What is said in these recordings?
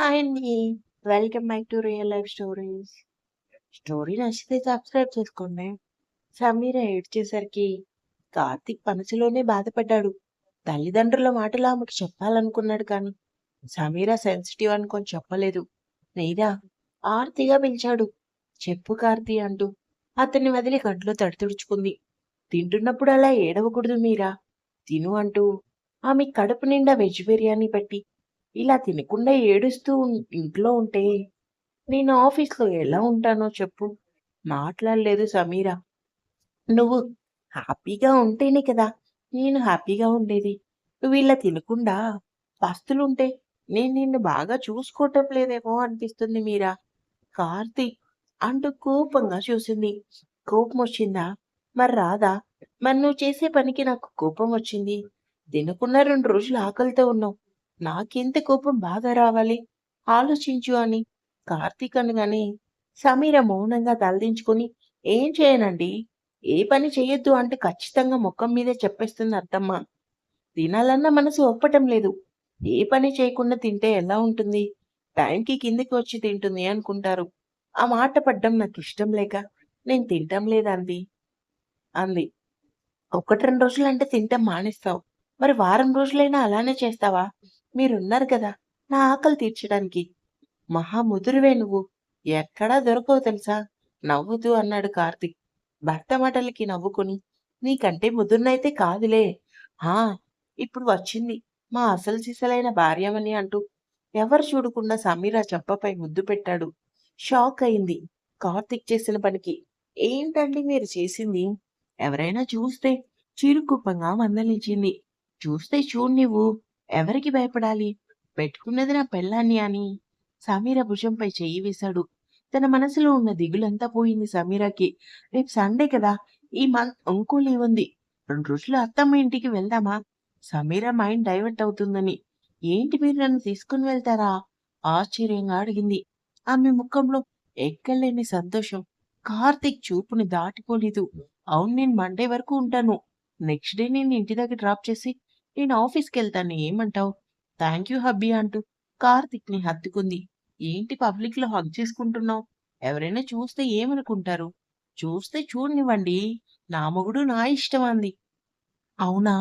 Hi అండి. Welcome back to real life stories. Story నచ్చితే subscribe చేసుకోండి. సమీర ఏడ్చేసరికి కార్తీక్ మనసులోనే బాధపడ్డాడు. తల్లిదండ్రుల మాటలు ఆమెకు చెప్పాలనుకున్నాడు కానీ సమీర సెన్సిటివ్ అనుకొని చెప్పలేదు. లేదా ఆర్తిగా పిలిచాడు. చెప్పు కార్తీ అంటూ అతన్ని వదిలి కంట్లో తడి తుడుచుకుంది. తింటున్నప్పుడు అలా ఏడవకూడదు మీరా. తిను అంటూ ఆమె కడుపు నిండా వెజ్ బిర్యానీ పెట్టి ఇలా తినకుండా ఏడుస్తూ ఇంట్లో ఉంటే నేను ఆఫీస్లో ఎలా ఉంటానో చెప్పు. మాట్లాడలేదు సమీరా. నువ్వు హ్యాపీగా ఉంటేనే కదా నేను హ్యాపీగా ఉండేది. నువ్వు ఇలా తినకుండా పస్తులుంటే నేను నిన్ను బాగా చూసుకోవటం లేదేమో అనిపిస్తుంది మీరా. కార్తీక్ అంటూ కోపంగా చూసింది. కోపం వచ్చిందా? మరి రాదా? మరి నువ్వు చేసే పనికి నాకు కోపం వచ్చింది. తినకుండా రెండు రోజులు ఆకలితో ఉన్నావు. నాకెంత కోపం బాగా రావాలి? ఆలోచించు అని కార్తీక్ అనగానే సమీర మౌనంగా తలదించుకొని ఏం చేయనండి? ఏ పని చేయొద్దు అంటే ఖచ్చితంగా ముఖం మీదే చెప్పేస్తుంది అత్తమ్మ. తినాలన్న మనసు ఒప్పటం లేదు. ఏ పని చేయకుండా తింటే ఎలా ఉంటుంది? టైంకి కిందికి వచ్చి తింటుంది అనుకుంటారు. ఆ మాట పడ్డం నాకు ఇష్టం లేక నేను తింటం లేదండి అంది? ఒకటి రెండు రోజులు అంటే తింటాం మానేస్తావు. మరి వారం రోజులైనా అలానే చేస్తావా? మీరున్నారు కదా నా ఆకలి తీర్చడానికి. మహా ముదురువే నువ్వు. ఎక్కడా దొరకవు తెలుసా? నవ్వుతూ అన్నాడు కార్తిక్. భర్త మాటలకి నవ్వుకుని నీకంటే ముదురునైతే కాదులే. హా ఇప్పుడు వచ్చింది. మా అసలు సిసలైన భార్యమని అంటూ ఎవరు చూడకుండా సమీర చెంపపై ముద్దు పెట్టాడు. షాక్ అయింది కార్తిక్ చేసిన పనికి. ఏంటండి మీరు చేసింది? ఎవరైనా చూస్తే చిరుకుప్పంగా మందలించింది. చూస్తే చూడు నువ్వు ఎవరికి భయపడాలి? పెట్టుకున్నది నా పెళ్ళాన్ని అని. సమీర భుజంపై చెయ్యి వేశాడు. తన మనసులో ఉన్న దిగులంతా పోయింది సమీరాకి. రేపు సండే కదా. ఈ మంత్ ఇంకో లీవ్ ఉంది. రెండు రోజులు అత్తమ్మ ఇంటికి వెళ్దామా? సమీర మైండ్ డైవర్ట్ అవుతుందని. ఏంటి మీరు నన్ను తీసుకుని వెళ్తారా? ఆశ్చర్యంగా అడిగింది. ఆమె ముఖంలో ఎక్కలేని సంతోషం. కార్తిక్ చూపుని దాటిపోలేదు. అవును నేను మండే వరకు ఉంటాను. నెక్స్ట్ డే నేను ఇంటి దగ్గర డ్రాప్ చేసి నేను ఆఫీస్కి వెళ్తాను ఏమంటావు? థ్యాంక్ యూ హబ్బీ అంటూ కార్తిక్ని హత్తుకుంది. ఏంటి పబ్లిక్లో హగ్ చేసుకుంటున్నావు? ఎవరైనా చూస్తే ఏమనుకుంటారు? చూస్తే చూడనివ్వండి. నా మొగుడు నా ఇష్టం అంది. అవునా?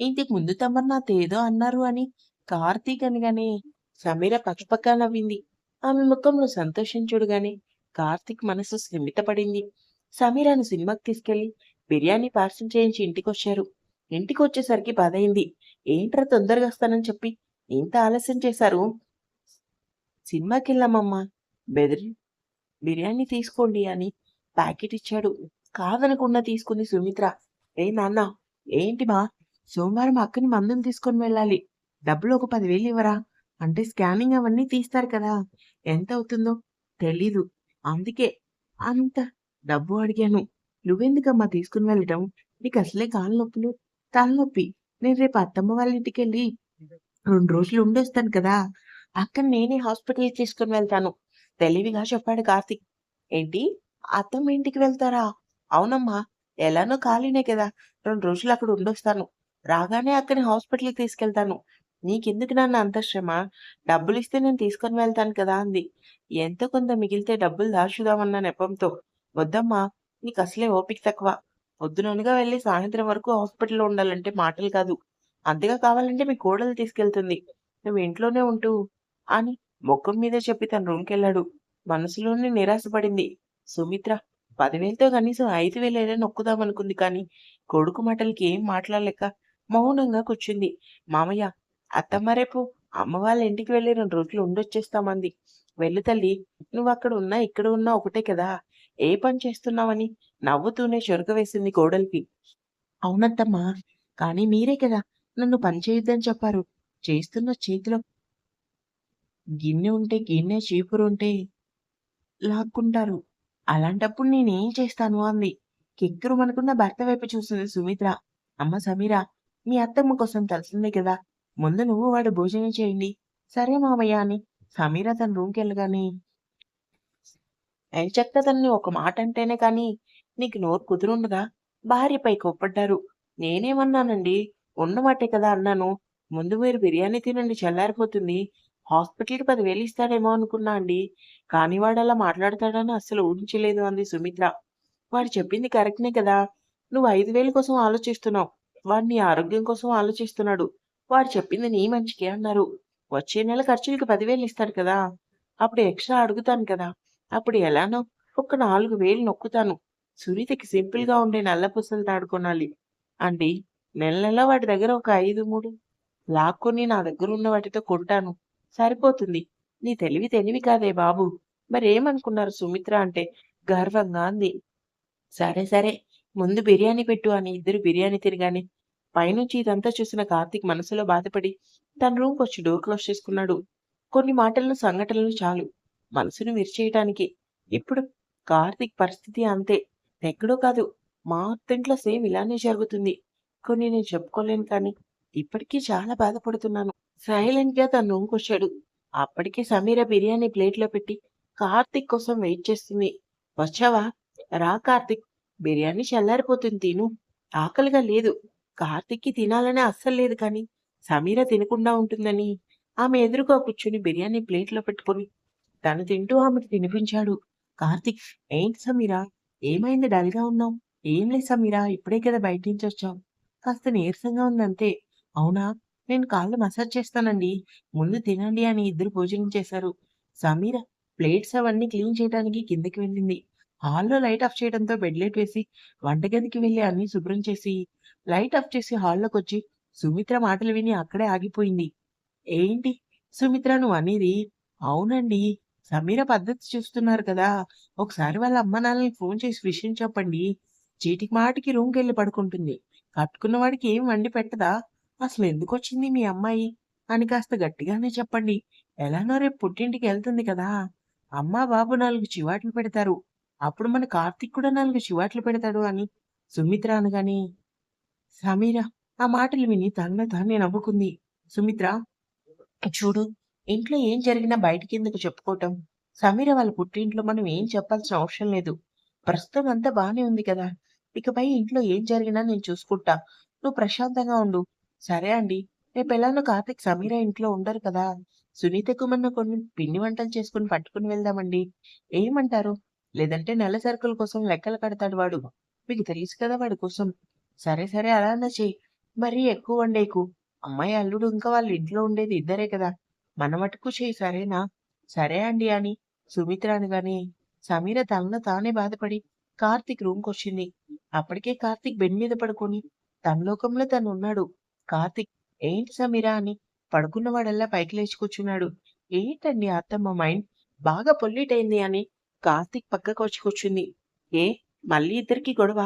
ఇంతకు ముందు తమరు నాతో ఏదో అన్నారు అని కార్తీక్ అనగానే సమీర పక్కపక్క నవ్వింది. ఆమె ముఖంలో సంతోషం చూడగానే కార్తీక్ మనసు స్థిమితపడింది సమీరాను సినిమాకి తీసుకెళ్ళి బిర్యానీ పార్సల్ చేయించి ఇంటికొచ్చారు. ఇంటికి వచ్చేసరికి పదైంది. ఏంట్రా తొందరగా వస్తానని చెప్పి? ఇంత ఆలస్యం చేశారు? సినిమాకి వెళ్ళామమ్మా బెదిరి బిర్యానీ తీసుకోండి అని ప్యాకెట్ ఇచ్చాడు కాదనకుండా తీసుకుంది సుమిత్ర. ఏ నాన్న ఏంటి మా సోమవారం అక్కని మందుని తీసుకొని వెళ్ళాలి. డబ్బులు ఒక పదివేలు ఇవ్వరా? అంటే స్కానింగ్ అవన్నీ తీస్తారు కదా. ఎంత అవుతుందో తెలీదు. అందుకే అంత డబ్బు అడిగాను. నువ్వెందుకమ్మా తీసుకుని వెళ్ళటం? నీకు అసలే కాళ్ళ నొప్పులు. తలనొప్పి. నేను రేపు అత్తమ్మ వాళ్ళ ఇంటికి వెళ్ళి రెండు రోజులు ఉండొస్తాను కదా. అక్కడ నేనే హాస్పిటల్కి తీసుకుని వెళ్తాను. తెలివిగా చెప్పాడు కార్తిక్. ఏంటి? అత్తమ్మ ఇంటికి వెళ్తారా? అవునమ్మా. ఎలానో ఖాళీనే కదా. రెండు రోజులు అక్కడ ఉండొస్తాను రాగానే అక్కని హాస్పిటల్కి తీసుకెళ్తాను. నీకెందుకు నాన్న అంత శ్రమ? డబ్బులు ఇస్తే నేను తీసుకొని వెళ్తాను కదా అంది. ఎంత కొంత మిగిలితే డబ్బులు దాచుదామన్న నెపంతో. వద్దమ్మా. నీకు అసలే ఓపిక తక్కువ. పొద్దుననగా వెళ్ళి సాయంత్రం వరకు హాస్పిటల్లో ఉండాలంటే మాటలు కాదు. అంతగా కావాలంటే మీ కోడలు తీసుకెళ్తుంది. నువ్వు ఇంట్లోనే ఉంటూ అని ముఖం మీద చెప్పి తన రూమ్కి వెళ్ళాడు. మనసులోనే నిరాశపడింది సుమిత్ర పదివేలతో కనీసం ఐదు వేలైనా నొక్కుదామనుకుంది కానీ కొడుకు మాటలకి ఏం మాట్లాడలేక మౌనంగా కూర్చుంది. మామయ్య అత్తమ్మ రేపు అమ్మ వాళ్ళ ఇంటికి వెళ్ళి రెండు రోజులు ఉండొచ్చేస్తామంది. వెళ్ళు తల్లి నువ్వు అక్కడ ఉన్నా ఇక్కడ ఉన్నా ఒకటే కదా. ఏ పని చేస్తున్నావని నవ్వుతూనే చొరక వేసింది కోడలికి. అవునత్తమ్మా కానీ మీరే కదా నన్ను పని చేయొద్దని చెప్పారు. చేస్తున్న చేతిలో గిన్నె ఉంటే గిన్నె చీపురు ఉంటే లాక్కుంటారు. అలాంటప్పుడు నేనేం చేస్తాను అంది. కిక్కురు మనకున్న భర్త వైపు చూసింది సుమిత్ర. అమ్మ సమీర మీ అత్తమ్మ కోసం తెలిసిందే కదా. ముందు నువ్వు వాడు భోజనం చేయండి. సరే మామయ్య అని సమీర తన రూమ్కి వెళ్ళగానే ఎంచక్కతల్ని ఒక మాట అంటేనే కానీ నీకు నోరు కుదురుండగా భార్యపై కోప్పడ్డారు నేనేమన్నానండి ఉన్నమాటే కదా అన్నాను ముందు మీరు బిర్యానీ తినండి చల్లారిపోతుంది హాస్పిటల్‌కి పదివేలు ఇస్తాడేమో అనుకున్నా అండి. కానీ వాడలా మాట్లాడతాడని అస్సలు ఊహించలేదు అంది సుమిత్ర. వాడు చెప్పింది కరెక్ట్నే కదా! నువ్వు ఐదు వేల కోసం ఆలోచిస్తున్నావు. వాడు నీ ఆరోగ్యం కోసం ఆలోచిస్తున్నాడు. వాడు చెప్పింది నీ మంచికే అన్నారు. వచ్చే నెల ఖర్చులకి పదివేలు ఇస్తాడు కదా! అప్పుడు ఎక్స్‌ట్రా అడుగుతాను కదా! అప్పుడు ఎలానో ఒక 4,000 నొక్కుతాను. సునీతకి సింపుల్‌గా ఉండే నల్ల పుసలు తాడుకొనాలి అండి నెల నెలా వాటి దగ్గర ఒక 5, 3 లాక్కొని నా దగ్గర ఉన్న వాటితో కొంటాను. సరిపోతుంది. నీ తెలివి తెలివి కాదే బాబు! మరేమనుకున్నారు సుమిత్ర అంటే గర్వంగా అంది. సరే సరే ముందు బిర్యానీ పెట్టు అని ఇద్దరు బిర్యానీ తినగానే పైనుంచి ఇదంతా చూసిన కార్తీక్ మనసులో బాధపడి తన రూమ్‌కొచ్చి డోర్ క్లోజ్ చేసుకున్నాడు. కొన్ని మాటలను సంఘటనలు చాలు మనసును విరిచేయటానికి. ఇప్పుడు కార్తీక్ పరిస్థితి అంతే. ఎక్కడో కాదు మా అత్తింట్లో సేమ్ ఇలానే జరుగుతుంది. కొన్ని నేను చెప్పుకోలేను కానీ ఇప్పటికీ చాలా బాధపడుతున్నాను. సైలెంట్‌గా తన నూకొచ్చాడు అప్పటికే సమీర బిర్యానీ ప్లేట్‌లో పెట్టి కార్తీక్ కోసం వెయిట్ చేస్తుంది. వచ్చావా? రా కార్తిక్ బిర్యానీ చల్లారిపోతుంది తిను. ఆకలిగా లేదు. కార్తిక్కి తినాలని అస్సలు లేదు కానీ సమీర తినకుండా ఉంటుందని ఆమె ఎదురుగా కూర్చుని బిర్యానీ ప్లేట్‌లో పెట్టుకుని తను తింటూ ఆమెకు తినిపించాడు. కార్తిక్ ఏంటి సమీరా ఏమైంది డల్‌గా ఉన్నావు? ఏం లేదు సమీరా ఇప్పుడే కదా బయట నుంచి వచ్చాం కాస్త నీరసంగా ఉందంతే. అవునా? నేను కాళ్ళు మసాజ్ చేస్తానండి. ముందు తినండి అని ఇద్దరు భోజనం చేశారు. సమీర ప్లేట్స్ అవన్నీ క్లీన్ చేయడానికి కిందకి వెళ్ళింది. హాల్‌లో లైట్ ఆఫ్ చేయడంతో బెడ్ లైట్ వేసి వంటగదికి వెళ్ళి అన్ని శుభ్రం చేసి లైట్ ఆఫ్ చేసి హాల్లోకి వచ్చి సుమిత్ర మాటలు విని అక్కడే ఆగిపోయింది. ఏంటి సుమిత్ర నువ్వు అనేది అవునండి. సమీర పద్ధతి చూస్తున్నారు కదా! ఒకసారి వాళ్ళ అమ్మానాన్నలకి ఫోన్ చేసి విషయం చెప్పండి. చీటికి మాటికి రూమ్కి వెళ్ళి పడుకుంటుంది. కట్టుకున్న వాడికి ఏం వండి పెట్టదా? అసలు ఎందుకొచ్చింది మీ అమ్మాయి? అని కాస్త గట్టిగానే చెప్పండి. ఎలానో రేపు పుట్టింటికి వెళ్తుంది కదా! అమ్మా, బాబు నాలుగు చివాట్లు పెడతారు. అప్పుడు మన కార్తిక్ కూడా నాలుగు చివాట్లు పెడతాడు అని సుమిత్ర అనగాని సమీర ఆ మాటలు విని తనలో తానే నవ్వుకుంది. సుమిత్ర చూడు ఇంట్లో ఏం జరిగినా బయటికెందుకు చెప్పుకోవటం? సమీర వాళ్ళ పుట్టింట్లో మనం ఏం చెప్పాల్సిన అవసరం లేదు. ప్రస్తుతం అంతా బానే ఉంది కదా! ఇకపై ఇంట్లో ఏం జరిగినా నేను చూసుకుంటా. నువ్వు ప్రశాంతంగా ఉండు. సరే అండి. రేపు ఎలానో కార్తీక్, సమీర ఇంట్లో ఉండరు కదా! సునీతకు మొన్న కొన్ని పిండి వంటలు చేసుకొని పట్టుకొని వెళ్దామండి. ఏమంటారు? లేదంటే నెల సరుకుల కోసం లెక్కలు కడతాడు వాడు. మీకు తెలుసు కదా వాడి కోసం. సరే సరే అలానే చెయ్యి. మరీ ఎక్కువ వండేకు అమ్మాయి, అల్లుడు ఇంకా వాళ్ళ ఇంట్లో ఉండేది ఇద్దరే కదా! మన మటుకు చెయ్యి సరేనా? సరే అండి అని సుమిత్ర అనగానే సమీర తనలో తానే బాధపడి కార్తిక్ రూమ్కి వచ్చింది అప్పటికే కార్తిక్ బెడ్ మీద పడుకొని తన లోకంలో తనున్నాడు. కార్తిక్ ఏంటి సమీర అని పడుకున్నవాడల్లా పైకి లేచి కూర్చున్నాడు. ఏంటండి అత్తమ్మ మైండ్ బాగా పొల్యూట్ అయింది అని కార్తిక్ పక్కకు వచ్చి కూర్చుంది. ఏ మళ్ళీ ఇద్దరికీ గొడవ?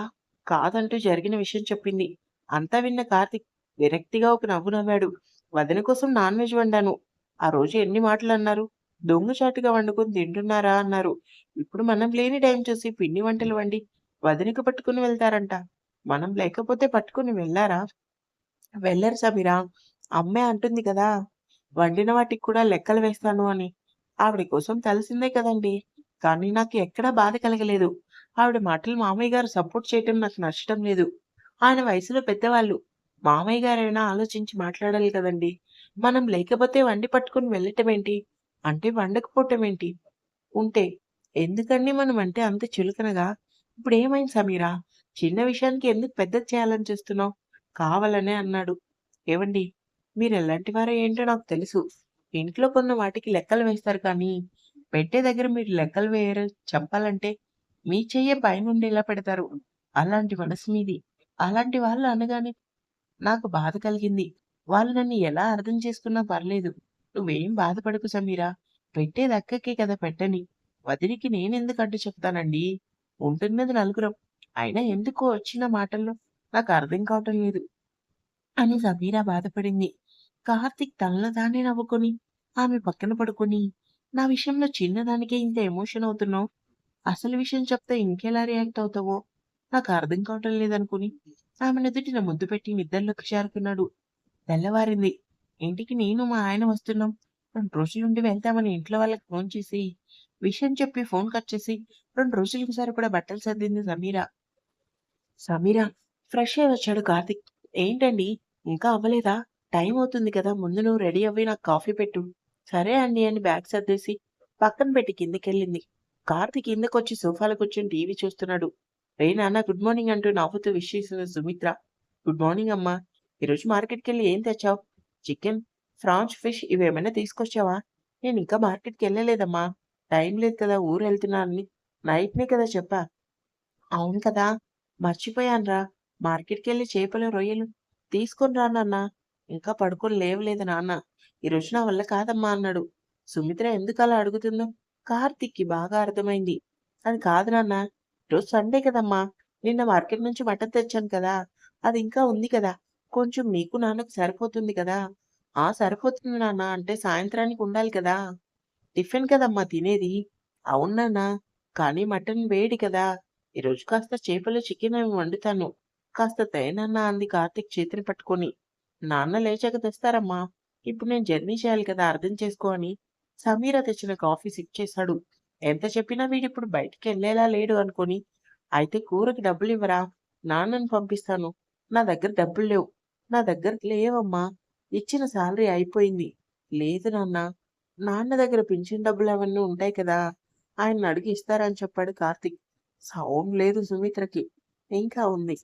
కాదంటూ జరిగిన విషయం చెప్పింది. అంతా విన్న కార్తిక్ విరక్తిగా ఒక నవ్వు నవ్వాడు. వదిన కోసం నాన్ వెజ్ వండాను. ఆ రోజు ఎన్ని మాటలు అన్నారు దొంగచాటుగా వండుకొని తింటున్నారా అన్నారు. ఇప్పుడు మనం లేని టైం చూసి పిండి వంటలు వండి వదినకి పట్టుకుని వెళ్తారంట. మనం లేకపోతే పట్టుకుని వెళ్ళారా వెళ్ళరు సమీరా అమ్మే అంటుంది కదా! వండిన వాటికి కూడా లెక్కలు వేస్తాను అని. ఆవిడ కోసం తెలిసిందే కదండీ! కానీ నాకు ఎక్కడా బాధ కలగలేదు. ఆవిడ మాటలు మామయ్య గారు సపోర్ట్ చేయటం నాకు నచ్చటం లేదు. ఆయన వయసులో పెద్దవాళ్ళు. మామయ్య గారైనా ఆలోచించి మాట్లాడాలి కదండీ! మనం లేకపోతే వండి పట్టుకొని వెళ్ళటమేంటి? అంటే వండకపోవటమేంటి? ఉంటే ఎందుకండి మనం అంటే అంత చులకనగా? ఇప్పుడేమైంది సమీరా చిన్న విషయానికి ఎందుకు పెద్దది చేయాలని చూస్తున్నావు? కావాలనే అన్నాడు. ఏవండీ మీరెలాంటి వారో ఏంటో నాకు తెలుసు. ఇంట్లో కొన్న వాటికి లెక్కలు వేస్తారు కానీ పెట్టే దగ్గర మీరు లెక్కలు వేయరు చెప్పాలంటే మీ చెయ్యే పైనుండేలా పెడతారు. అలాంటి మనసు మీది. అలాంటి వాళ్ళు అనగానే నాకు బాధ కలిగింది. వాళ్ళు నన్ను ఎలా అర్థం చేసుకున్నా పర్లేదు. నువ్వేం బాధపడకు సమీరా పెట్టేది అక్కకే కదా పెట్టని. వదినకి నేనెందుకు అడ్డు చెప్తానండి? ఉంటున్నది నలుగురం. అయినా ఎందుకో వచ్చిన మాటల్లో నాకు అర్థం కావటం లేదు. అని సమీరా బాధపడింది. కార్తిక్ తనలో తానే నవ్వుకొని ఆమె పక్కన పడుకొని నా విషయంలో చిన్నదానికే ఇంత ఎమోషన్ అవుతున్నావు. అసలు విషయం చెప్తే ఇంకెలా రియాక్ట్ అవుతావో నాకు అర్థం కావటం లేదనుకుని ఆమె నుదుటిన ముద్దు పెట్టి నిద్రలోకి చేరుకున్నాడు తెల్లవారింది. ఇంటికి నేను మా ఆయన వస్తున్నాం. రెండు 2 రోజులుండి వెళ్తామని ఇంట్లో వాళ్ళకి ఫోన్ చేసి విషయం చెప్పి ఫోన్ కట్ చేసి రెండు రోజులకి సరిపడా బట్టలు సర్దింది సమీర. సమీర ఫ్రెష్ అయి వచ్చాడు కార్తిక్ ఏంటండి ఇంకా అవ్వలేదా? టైం అవుతుంది కదా! ముందు నువ్వు రెడీ అవ్వి నాకు కాఫీ పెట్టు. సరే అండి అని బ్యాగ్ సర్దేసి పక్కన పెట్టి కిందకెళ్ళింది కార్తిక్ కిందకొచ్చి సోఫాలో కూర్చొని టీవీ చూస్తున్నాడు రే నాన్న గుడ్ మార్నింగ్ అంటూ నవ్వుతూ విష్ సుమిత్ర గుడ్ మార్నింగ్ అమ్మా ఈరోజు మార్కెట్కి వెళ్ళి ఏం తెచ్చావు? చికెన్ ఫ్రాన్స్ ఫిష్ ఇవేమైనా తీసుకొచ్చావా? నేను ఇంకా మార్కెట్కి వెళ్ళలేదమ్మా టైం లేదు కదా ఊరు వెళ్తున్నానని నైట్నే కదా చెప్పా. అవును కదా. మర్చిపోయానురా. మార్కెట్కి వెళ్ళి చేపలు రొయ్యలు తీసుకొని రా నాన్న. ఇంకా పడుకొని లేవలేదు నాన్న. ఈరోజు నా వల్ల కాదమ్మా అన్నాడు. సుమిత్ర ఎందుకు అలా అడుగుతుందో? కార్తిక్కి బాగా అర్థమైంది. అది కాదు నాన్న. ఈరోజు సండే కదమ్మా. నిన్న మార్కెట్ నుంచి మటన్ తెచ్చాను కదా. అది ఇంకా ఉంది కదా. కొంచెం నీకు నాన్నకు సరిపోతుంది కదా. ఆ సరిపోతుంది నాన్న అంటే సాయంత్రానికి ఉండాలి కదా. టిఫిన్ కదమ్మా తినేది. అవును నాన్న కానీ మటన్ వేడి కదా. ఈరోజు కాస్త చేపలు చికెన్ అవి వండుతాను. కాస్త తేనన్నా అంది కార్తిక్ చేతిని పట్టుకొని. నాన్న లేచాక తెస్తారమ్మా. ఇప్పుడు నేను జర్నీ చేయాలి కదా అర్థం చేసుకో అని సమీర తెచ్చిన కాఫీ సిప్ చేశాడు. ఎంత చెప్పినా వీడిప్పుడు బయటికి వెళ్ళేలా లేడు అనుకొని. అయితే కూరకి డబ్బులు ఇవ్వరా? నాన్నని పంపిస్తాను. నా దగ్గర డబ్బులు లేవు. నా దగ్గర లేవమ్మా. ఇచ్చిన శాలరీ అయిపోయింది. లేదు నాన్న. నాన్న దగ్గర పింఛన్ డబ్బులు అవన్నీ ఉంటాయి కదా. ఆయన అడిగి ఇస్తారని చెప్పాడు కార్తిక్. సౌండ్ లేదు సుమిత్రకి. ఇంకా ఉంది.